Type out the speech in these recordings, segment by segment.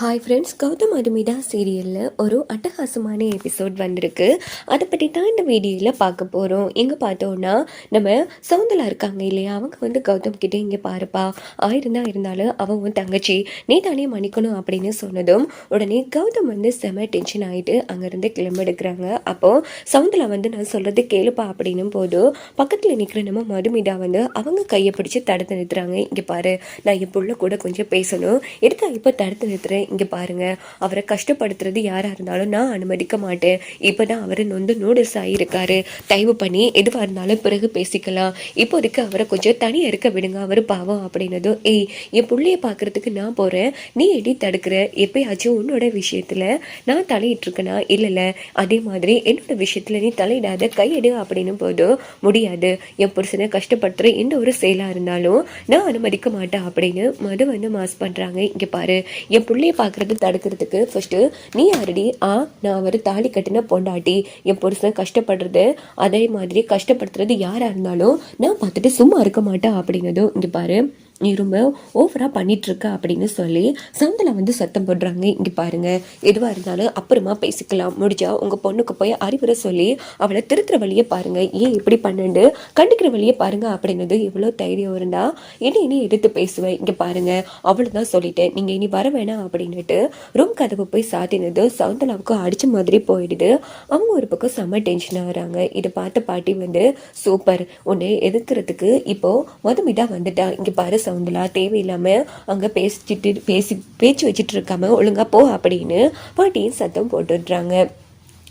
Hi friends Gautham Madhumitha சீரியலில் ஒரு அட்டகாசமான எபிசோட் வந்திருக்கு. அதை பற்றி தான் இந்த வீடியோவில் பார்க்க போகிறோம் எங்கே பார்த்தோன்னா நம்ம சவுந்தலா இருக்காங்க இல்லையா? அவங்க வந்து கௌதம் கிட்டே இங்கே பாருப்பா. ஆயிருந்தா இருந்தாலும் அவன் தங்கச்சி. நீ தானே மன்னிக்கணும் அப்படின்னு சொன்னதும் உடனே கௌதம் வந்து செம டென்ஷன் ஆகிட்டு அங்கேருந்து கிளம்பெடுக்கிறாங்க அப்போது சவுந்தலா வந்து நான் சொல்கிறது கேளுப்பா அப்படின்னும் போது பக்கத்தில் நிற்கிற நம்ம மதுமிதா வந்து அவங்க கையை பிடிச்சி தடுத்து நிறுத்துறாங்க. இங்கே பாரு நான் என் புள்ள கூட கொஞ்சம் பேசணும். எடுத்தா இப்போ தடுத்து நிறுத்துறேன். இங்கே பாருங்க. அவரை கஷ்டப்படுத்துறது யாராக இருந்தாலும் நான் அனுமதிக்க மாட்டேன். இப்போ தான் அவர் நொந்து நூடுல்ஸ் ஆகியிருக்காரு தயவு பண்ணி எதுவாக இருந்தாலும் பிறகு பேசிக்கலாம். இப்போதைக்கு அவரை கொஞ்சம் தனியாக இருக்க விடுங்க. அவர் பாவம் அப்படின்னதும் ஏய் என் புள்ளைய பார்க்கறதுக்கு நான் போகிறேன் நீ எடி தடுக்கிற. எப்பயாச்சும் உன்னோட விஷயத்தில் நான் தலையிட்டுருக்கேனா இல்லைல்ல அதே மாதிரி என்னோட விஷயத்தில் நீ தலையிடாத. கையெடு அப்படின்னு போதும் முடியாது. என் புருஷனை கஷ்டப்படுத்துகிற எந்த ஒரு செயலாக இருந்தாலும் நான் அனுமதிக்க மாட்டேன் அப்படின்னு மது வந்து மாஸ் பண்ணுறாங்க இங்கே பாரு. என் பிள்ளைய பார்க்குறது தடுக்கிறதுக்கு ஃபஸ்ட்டு நீ யாரடி? ஆ நான் அவர் தாலி கட்டின பொண்டாட்டி. என் புருஷன் கஷ்டப்படுறது அதே மாதிரி கஷ்டப்படுத்துறது யாராக இருந்தாலும் நான் பார்த்துட்டு சும்மா இருக்க மாட்டேன் அப்படிங்கிறதும் இங்கே பாரு. நீ ரொம்ப ஓவராக பண்ணிகிட்ருக்க அப்படின்னு சொல்லி சந்தில் வந்து சத்தம் போடுறாங்க. இங்கே பாருங்கள் எதுவாக இருந்தாலும் அப்புறமா பேசிக்கலாம். முடிஞ்சா உங்கள் பொண்ணுக்கு போய் அறிவுரை சொல்லி அவளை திருத்துற வழியை பாருங்கள் ஏன் இப்படி பண்ணுண்டு கண்டிக்கிற வழியை பாருங்கள் அப்படின்னது எவ்வளோ தைரியம் இருந்தால் இனி இனி எதிர்த்து பேசுவேன் இங்கே பாருங்கள் அவளை அவ்வளோதான் சொல்லிட்டேன். நீங்கள் இனி வர வேணாம் அப்படின்னுட்டு ரூம் கதவு போய் சாத்தினது சவுந்தலாவுக்கு அடித்த மாதிரி போயிடுது. அவங்க ஒரு பக்கம் செம்ம டென்ஷன் வராங்க. இதை பார்த்த பாட்டி வந்து சூப்பர். உன்னை எதிர்க்கிறதுக்கு இப்போது மதுமிதா வந்துட்டா. இங்கே பாரு சவுந்தலா தேவையில்லாம அங்க பேசிட்டு பேசி பேச்சு வச்சுட்டு இருக்காம ஒழுங்கா போ அப்படின்னு பாட்டியும் சத்தம் போட்டுடுறாங்க.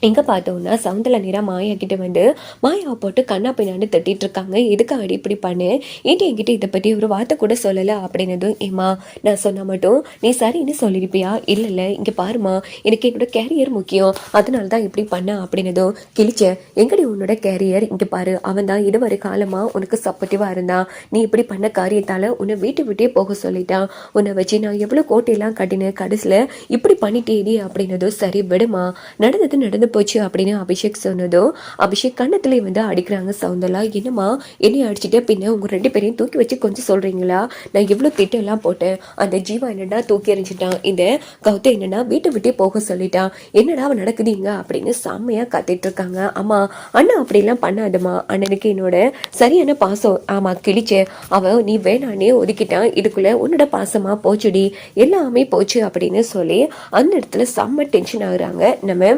எங்கே பார்த்தோம்னா சவுந்தல நேரம் மாயா கிட்ட வந்து மாயாவை போட்டு கண்ணா பின்னான்னு தட்டிட்டு இருக்காங்க. எதுக்கு அடி இப்படி பண்ணு? ஏன்ட்டு என்கிட்ட இதை பற்றி ஒரு வார்த்தை கூட சொல்லலை? அப்படின்னதும் ஏமா நான் சொன்னால் மட்டும் நீ சரின்னு சொல்லியிருப்பியா இல்லை இல்லை. இங்கே பாருமா எனக்கு என்னோட கேரியர் முக்கியம். அதனால தான் இப்படி பண்ண. அப்படின்னதும் கிழிச்ச எங்கடி உன்னோட கேரியர் இங்கே பாரு. அவன் தான் இதுவரை காலமாக உனக்கு சப்போர்ட்டிவாக இருந்தான். நீ இப்படி பண்ண காரியத்தால் உன்னை வீட்டு விட்டே போக சொல்லிட்டான். உன்னை வச்சு நான் எவ்வளோ கோட்டையெல்லாம் கட்டினேன். கடைசியில் இப்படி பண்ணிட்டேடி. அப்படின்னதும் சரி விடுமா நடந்தது நடந்து போச்சு அப்படின்னு அபிஷேக் சொன்னதும் அபிஷேக் கண்ணத்துல வந்து அடிக்கிறாங்க சவுந்தலா என்னம்மா என்னைய அடிச்சுட்டு? பின்ன உங்கள் ரெண்டு பேரையும் தூக்கி வச்சு கொஞ்சம் சொல்கிறீங்களா நான் எவ்வளோ திட்டம்லாம் போட்டேன். அந்த ஜீவா என்னடா தூக்கி எறிஞ்சிட்டான்? இந்த கௌதம் என்னென்னா வீட்டை விட்டே போக சொல்லிட்டான்? என்னடா அவன் நடக்குதுங்க அப்படின்னு செம்மையாக கத்திட்டு இருக்காங்க. ஆமாம் அண்ணா அப்படிலாம் பண்ணாதம்மா. அண்ணனுக்கு என்னோட சரியான பாசம். ஆமாம் கிழிச்ச. அவன் நீ வேணானே ஒதுக்கிட்டான். இதுக்குள்ளே உன்னோட பாசமாக போச்சுடி. எல்லாமே போச்சு அப்படின்னு சொல்லி அந்த இடத்துல செம்ம டென்ஷன் ஆகுறாங்க. நம்ம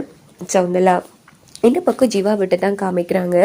சவுந்தலா இந்த பக்கம் ஜீவா விட்டு தான் காமிக்கிறாங்க.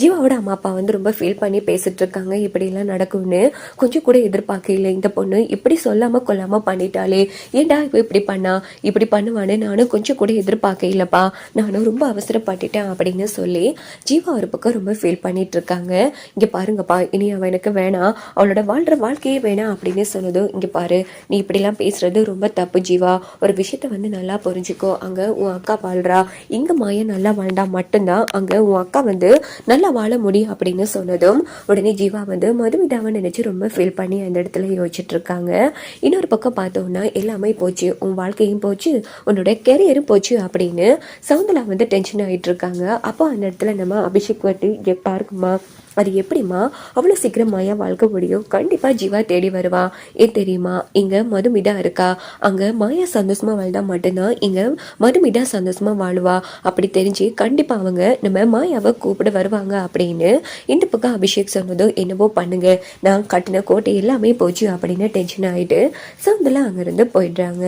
ஜீவாவோட அம்மா அப்பா வந்து ரொம்ப ஃபீல் பண்ணி பேசிட்டு இருக்காங்க. இப்படியெல்லாம் நடக்கும்னு கொஞ்சம் கூட எதிர்பார்க்கல இந்த பொண்ணு இப்படி சொல்லாமல் கொள்ளாமல் பண்ணிட்டாலே. ஏன்டா இப்போ இப்படி பண்ணா? இப்படி பண்ணுவான்னு நானும் கொஞ்சம் கூட எதிர்பார்க்க இல்லைப்பா நானும் ரொம்ப அவசரப்பட்டுட்டேன் அப்படின்னு சொல்லி ஜீவா ஒரு பக்கம் ரொம்ப ஃபீல் பண்ணிட்டு இருக்காங்க. இங்கே பாருங்கப்பா இனி அவன் எனக்கு வேணாம் அவளோட வாழ்கிற வாழ்க்கையே வேணாம் அப்படின்னு சொன்னதும் இங்கே பாரு நீ இப்படிலாம் பேசுறது ரொம்ப தப்பு ஜீவா. ஒரு விஷயத்த வந்து நல்லா புரிஞ்சுக்கோ. அங்கே உன் அக்கா வாழ்றா. இங்கே மாயா நல்லா இருந்தால் மட்டும்தான் அங்கே உன் அக்கா வந்து நல்லா வாழ முடியும் அப்படின்னு சொன்னதும் உடனே ஜீவா வந்து மதுமிதாவை நினச்சி ரொம்ப ஃபீல் பண்ணி அந்த இடத்துல யோசிச்சுட்ருக்காங்க இன்னொரு பக்கம் பார்த்தோம்னா எல்லாமே போச்சு. உன் வாழ்க்கையும் போச்சு. உன்னோட கெரியரும் போச்சு அப்படின்னு சவுந்தலா வந்து டென்ஷன் ஆகிட்டு இருக்காங்க. அப்போ அந்த இடத்துல நம்ம அபிஷேக் வந்து "இங்க பாருங்கம்மா. அது எப்படிம்மா? அவ்வளோ சீக்கிரம் மாயா வாழ்க்கை முடியும். கண்டிப்பாக ஜீவா தேடி வருவா. ஏன் தெரியுமா? இங்கே மதுமிதா இருக்கா. அங்கே மாயா சந்தோஷமாக வாழ்ந்தா மட்டும்தான் இங்கே மதுமிதா சந்தோஷமாக வாழுவா. அப்படி தெரிஞ்சு கண்டிப்பாக அவங்க நம்ம மாயாவை கூப்பிட வருவாங்க அப்படின்னு இந்த பக்கம் அபிஷேக் சொன்னதும் என்னவோ பண்ணுங்க. நான் கட்டின கோட்டை எல்லாமே போச்சு அப்படின்னு டென்ஷன் ஆகிட்டு சவுந்தலா அங்கேருந்து போயிடுறாங்க.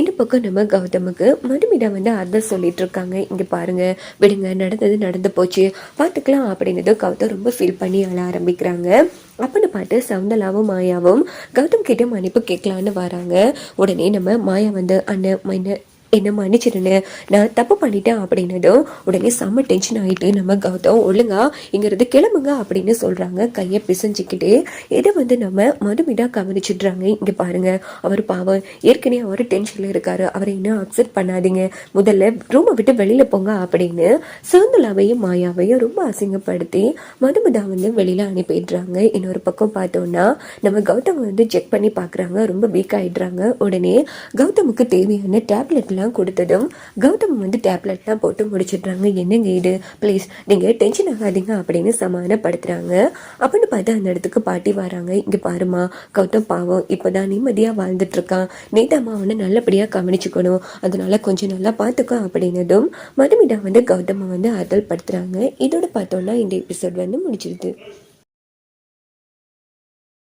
இந்த பக்கம் நம்ம கௌதமுக்கு மதுமிதா வந்து அர்த்தம் சொல்லிட்டு இருக்காங்க. இங்கே பாருங்க விடுங்க நடந்தது நடந்து போச்சு. பார்த்துக்கலாம் அப்படின்னது கௌதம் ரொம்ப ஃபீல் பண்ணி அழ ஆரம்பிக்கிறாங்க. அப்படின்னு பார்த்து சவுந்தலாவும் மாயாவும் கௌதம் கிட்ட மன்னிப்பு கேட்கலான்னு வராங்க. உடனே நம்ம மாயா வந்து அண்ணன் என்ன என்னை மன்னிச்சிருன்னு. நான் தப்பு பண்ணிட்டேன் அப்படின்னதும் உடனே செம்ம டென்ஷன் ஆகிட்டு நம்ம கௌதம் ஒழுங்கா இங்கிறது கிளம்புங்க அப்படின்னு சொல்கிறாங்க கையை பிசைஞ்சிக்கிட்டு இதை வந்து நம்ம மதுமிதா கவனிச்சிடுறாங்க. இங்கே பாருங்க அவர் பாவம். ஏற்கனவே அவர் டென்ஷனில் இருக்காரு. அவரை இன்னும் அப்செட் பண்ணாதீங்க. முதல்ல ரூமை விட்டு வெளியில் போங்க அப்படின்னு சுந்தலாவையும் மாயாவையும் ரொம்ப அசிங்கப்படுத்தி மதுமிதா வந்து வெளியில் அனுப்பிடுறாங்க. இன்னொரு பக்கம் பார்த்தோன்னா நம்ம கௌதம் வந்து செக் பண்ணி பார்க்குறாங்க. ரொம்ப வீக் ஆகிடுறாங்க உடனே கௌதமுக்கு தேவையான டேப்லெட்லாம் டேப்லெட்லாம் கொடுத்ததும் கௌதம் வந்து டேப்லெட்லாம் போட்டு முடிச்சிடுறாங்க. என்னங்க இது? ப்ளீஸ் நீங்கள் டென்ஷன் ஆகாதீங்க அப்படின்னு சமாதானப்படுத்துகிறாங்க அப்படின்னு பார்த்து அந்த இடத்துக்கு பாட்டி வராங்க. இங்கே பாருமா கௌதம் பாவம் இப்போ தான் நிம்மதியாக வாழ்ந்துட்டு இருக்கான் நீதாம்மா நல்லபடியாக கவனிச்சுக்கணும். அதனால கொஞ்சம் நல்லா பார்த்துக்கோ அப்படின்னதும் மதுமிதா வந்து கௌதமை வந்து ஆறுதல் படுத்துகிறாங்க இதோட பார்த்தோன்னா இந்த எபிசோட் வந்து முடிச்சிருது